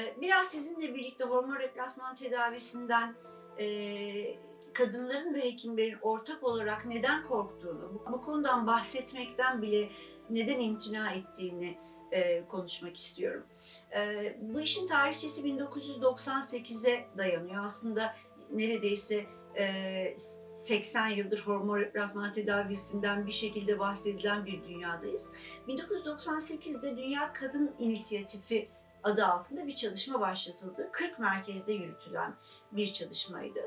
Ee, Biraz sizinle birlikte hormon replasman tedavisinden e, kadınların ve hekimlerin ortak olarak neden korktuğunu, bu, konudan bahsetmekten bile neden imtina ettiğini e, konuşmak istiyorum. E, bu işin tarihçesi 1998'e dayanıyor. Aslında neredeyse e, 80 yıldır hormon replasman tedavisinden bir şekilde bahsedilen bir dünyadayız. 1998'de Dünya Kadın İnisiyatifi adı altında bir çalışma başlatıldı. 40 merkezde yürütülen bir çalışmaydı.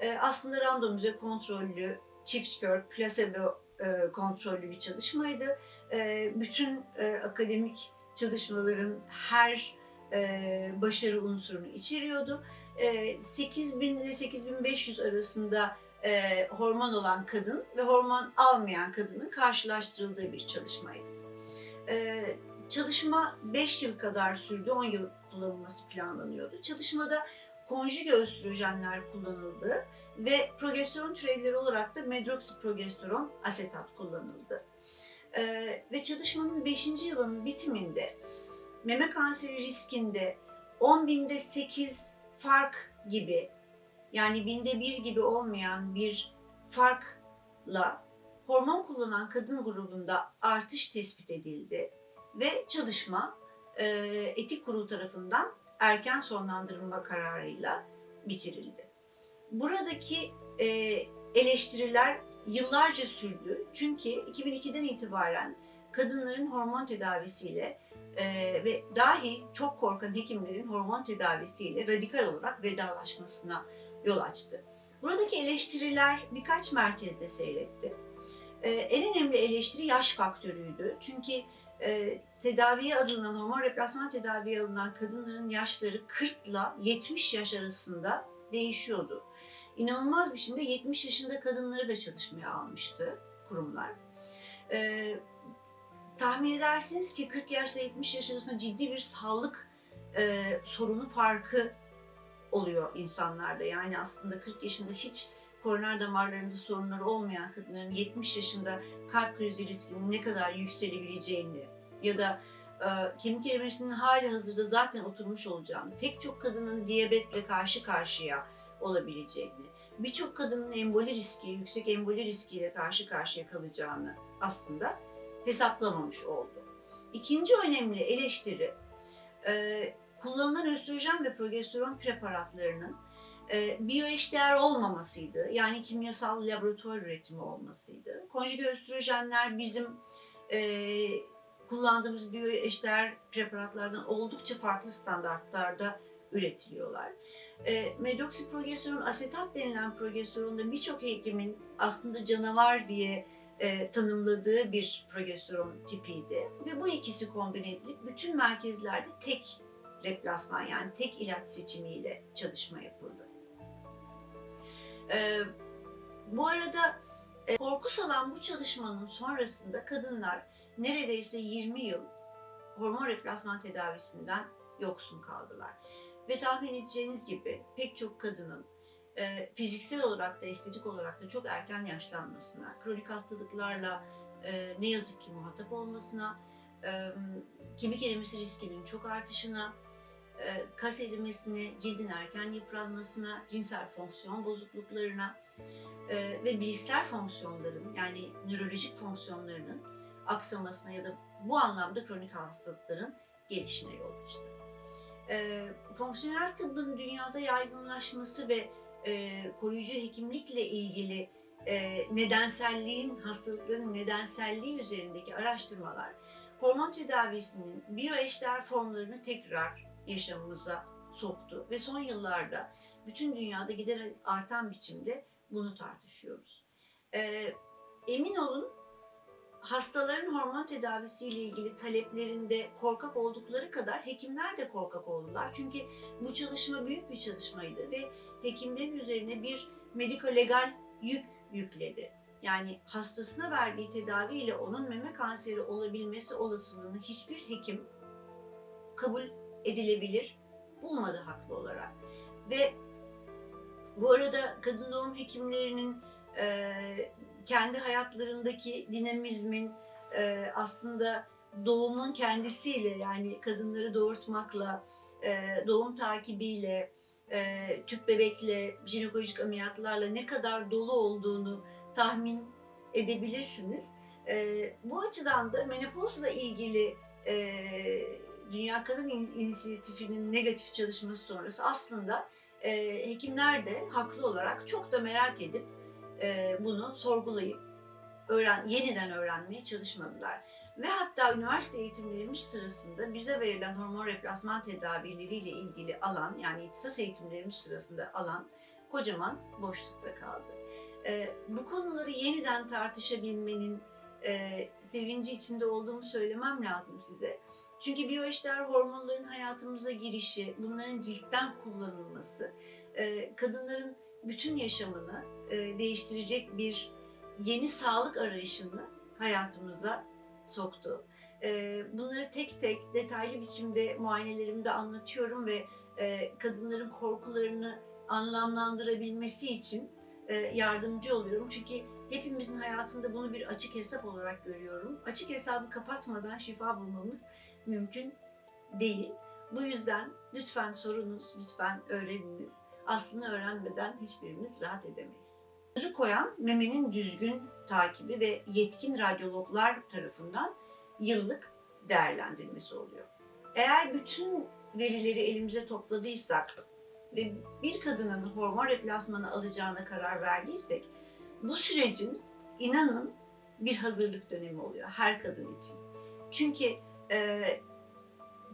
Ee, aslında randomize kontrollü, çift kör, plasebo e, kontrollü bir çalışmaydı. Ee, bütün e, akademik çalışmaların her e, başarı unsurunu içeriyordu. E, 8000 ile 8500 arasında e, hormon olan kadın ve hormon almayan kadının karşılaştırıldığı bir çalışmaydı. E, çalışma 5 yıl kadar sürdü, 10 yıl kullanılması planlanıyordu. Çalışmada konjüge östrojenler kullanıldı ve progesteron türevleri olarak da medroksiprogesteron asetat kullanıldı. E, ve çalışmanın 5. yılının bitiminde meme kanseri riskinde 10 binde 8 fark gibi yani binde bir gibi olmayan bir farkla hormon kullanan kadın grubunda artış tespit edildi ve çalışma e, etik kurul tarafından erken sonlandırılma kararıyla bitirildi. Buradaki e, eleştiriler yıllarca sürdü çünkü 2002'den itibaren kadınların hormon tedavisiyle e, ve dahi çok korkan hekimlerin hormon tedavisiyle radikal olarak vedalaşmasına yol açtı. Buradaki eleştiriler birkaç merkezde seyretti. Ee, en önemli eleştiri yaş faktörüydü. Çünkü e, tedaviye alınan, hormon replasman tedaviye alınan kadınların yaşları 40 ile 70 yaş arasında değişiyordu. İnanılmaz biçimde 70 yaşında kadınları da çalışmaya almıştı kurumlar. Ee, tahmin edersiniz ki 40 yaşla 70 yaş arasında ciddi bir sağlık e, sorunu farkı oluyor insanlarda. Yani aslında 40 yaşında hiç koroner damarlarında sorunları olmayan kadınların 70 yaşında kalp krizi riskinin ne kadar yükselebileceğini ya da e, kemik erimesinin hali hazırda zaten oturmuş olacağını, pek çok kadının diyabetle karşı karşıya olabileceğini, birçok kadının emboli riski, yüksek emboli riskiyle karşı karşıya kalacağını aslında hesaplamamış oldu. İkinci önemli eleştiri, e, kullanılan östrojen ve progesteron preparatlarının e, olmamasıydı. Yani kimyasal laboratuvar üretimi olmasıydı. Konjüge östrojenler bizim e, kullandığımız biyoeşdeğer preparatlardan oldukça farklı standartlarda üretiliyorlar. E, medroksiprogesteron asetat denilen progesteronda birçok hekimin aslında canavar diye e, tanımladığı bir progesteron tipiydi. Ve bu ikisi kombine edilip bütün merkezlerde tek replasman yani tek ilaç seçimiyle çalışma yapıldı. Ee, bu arada e, korku salan bu çalışmanın sonrasında kadınlar neredeyse 20 yıl hormon replasman tedavisinden yoksun kaldılar. Ve tahmin edeceğiniz gibi pek çok kadının e, fiziksel olarak da estetik olarak da çok erken yaşlanmasına, kronik hastalıklarla e, ne yazık ki muhatap olmasına, e, kemik erimesi riskinin çok artışına, e, kas erimesine, cildin erken yıpranmasına, cinsel fonksiyon bozukluklarına e, ve bilişsel fonksiyonların yani nörolojik fonksiyonlarının aksamasına ya da bu anlamda kronik hastalıkların gelişine yol açtı. E, fonksiyonel tıbbın dünyada yaygınlaşması ve koruyucu hekimlikle ilgili nedenselliğin, hastalıkların nedenselliği üzerindeki araştırmalar hormon tedavisinin biyoeşdeğer formlarını tekrar yaşamımıza soktu ve son yıllarda bütün dünyada giderek artan biçimde bunu tartışıyoruz. Ee, emin olun hastaların hormon tedavisiyle ilgili taleplerinde korkak oldukları kadar hekimler de korkak oldular. Çünkü bu çalışma büyük bir çalışmaydı ve hekimlerin üzerine bir mediko-legal yük yükledi. Yani hastasına verdiği tedaviyle onun meme kanseri olabilmesi olasılığını hiçbir hekim kabul edilebilir bulmadı haklı olarak. Ve bu arada kadın doğum hekimlerinin e, kendi hayatlarındaki dinamizmin e, aslında doğumun kendisiyle yani kadınları doğurtmakla e, doğum takibiyle, e, tüp bebekle, jinekolojik ameliyatlarla ne kadar dolu olduğunu tahmin edebilirsiniz. E, bu açıdan da menopozla ilgili e, Dünya Kadın İn- İnisiyatifi'nin negatif çalışması sonrası aslında e, hekimler de haklı olarak çok da merak edip e, bunu sorgulayıp öğren, yeniden öğrenmeye çalışmadılar. Ve hatta üniversite eğitimlerimiz sırasında bize verilen hormon replasman tedavileriyle ilgili alan yani ihtisas eğitimlerimiz sırasında alan kocaman boşlukta kaldı. E, bu konuları yeniden tartışabilmenin e, sevinci içinde olduğumu söylemem lazım size. Çünkü biyoeşdeğer hormonların hayatımıza girişi, bunların ciltten kullanılması, e, kadınların bütün yaşamını e, değiştirecek bir yeni sağlık arayışını hayatımıza soktu. E, bunları tek tek detaylı biçimde muayenelerimde anlatıyorum ve e, kadınların korkularını anlamlandırabilmesi için yardımcı oluyorum. Çünkü hepimizin hayatında bunu bir açık hesap olarak görüyorum. Açık hesabı kapatmadan şifa bulmamız mümkün değil. Bu yüzden lütfen sorunuz, lütfen öğreniniz. Aslını öğrenmeden hiçbirimiz rahat edemeyiz. Sınırı koyan memenin düzgün takibi ve yetkin radyologlar tarafından yıllık değerlendirmesi oluyor. Eğer bütün verileri elimize topladıysak ve bir kadının hormon replasmanı alacağına karar verdiysek bu sürecin inanın bir hazırlık dönemi oluyor her kadın için. Çünkü e,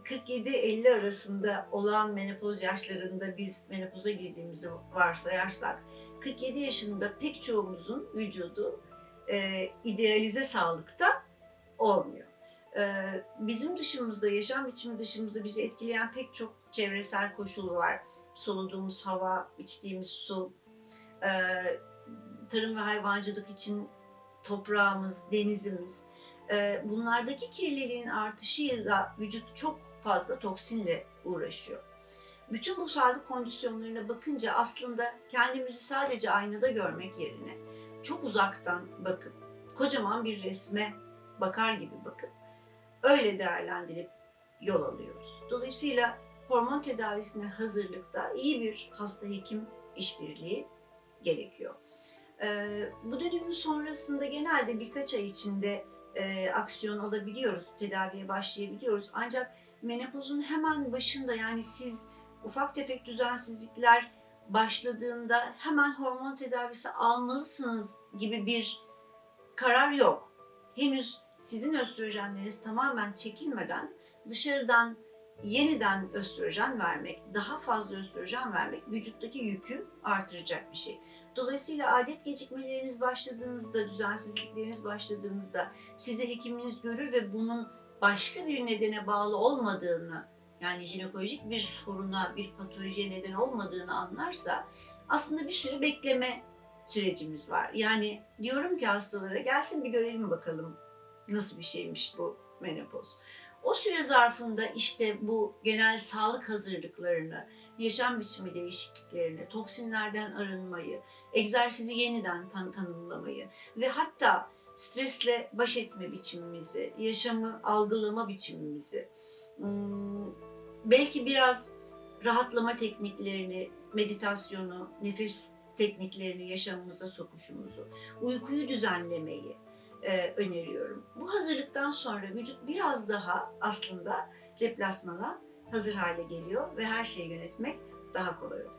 47-50 arasında olan menopoz yaşlarında biz menopoza girdiğimizi varsayarsak 47 yaşında pek çoğumuzun vücudu e, idealize sağlıkta olmuyor. E, bizim dışımızda, yaşam biçimi dışımızda bizi etkileyen pek çok çevresel koşul var. Soluduğumuz hava, içtiğimiz su, e, tarım ve hayvancılık için toprağımız, denizimiz. E, bunlardaki kirliliğin artışıyla vücut çok fazla toksinle uğraşıyor. Bütün bu sağlık kondisyonlarına bakınca aslında kendimizi sadece aynada görmek yerine çok uzaktan bakıp kocaman bir resme bakar gibi bakıp öyle değerlendirip yol alıyoruz. Dolayısıyla hormon tedavisine hazırlıkta iyi bir hasta hekim işbirliği gerekiyor. Ee, bu dönemin sonrasında genelde birkaç ay içinde e, aksiyon alabiliyoruz, tedaviye başlayabiliyoruz. Ancak menopozun hemen başında yani siz ufak tefek düzensizlikler başladığında hemen hormon tedavisi almalısınız gibi bir karar yok. Henüz sizin östrojenleriniz tamamen çekilmeden dışarıdan yeniden östrojen vermek, daha fazla östrojen vermek vücuttaki yükü artıracak bir şey. Dolayısıyla adet gecikmeleriniz başladığınızda, düzensizlikleriniz başladığınızda sizi hekiminiz görür ve bunun başka bir nedene bağlı olmadığını yani jinekolojik bir soruna, bir patolojiye neden olmadığını anlarsa aslında bir süre bekleme sürecimiz var. Yani diyorum ki hastalara gelsin bir görelim bakalım nasıl bir şeymiş bu menopoz. O süre zarfında işte bu genel sağlık hazırlıklarını, yaşam biçimi değişikliklerini, toksinlerden arınmayı, egzersizi yeniden tan- tanımlamayı ve hatta stresle baş etme biçimimizi, yaşamı algılama biçimimizi, hmm, belki biraz rahatlama tekniklerini, meditasyonu, nefes tekniklerini yaşamımıza sokuşumuzu, uykuyu düzenlemeyi e, öneriyorum. Bu hazırlıktan sonra vücut biraz daha aslında replasmana hazır hale geliyor ve her şeyi yönetmek daha kolay oluyor.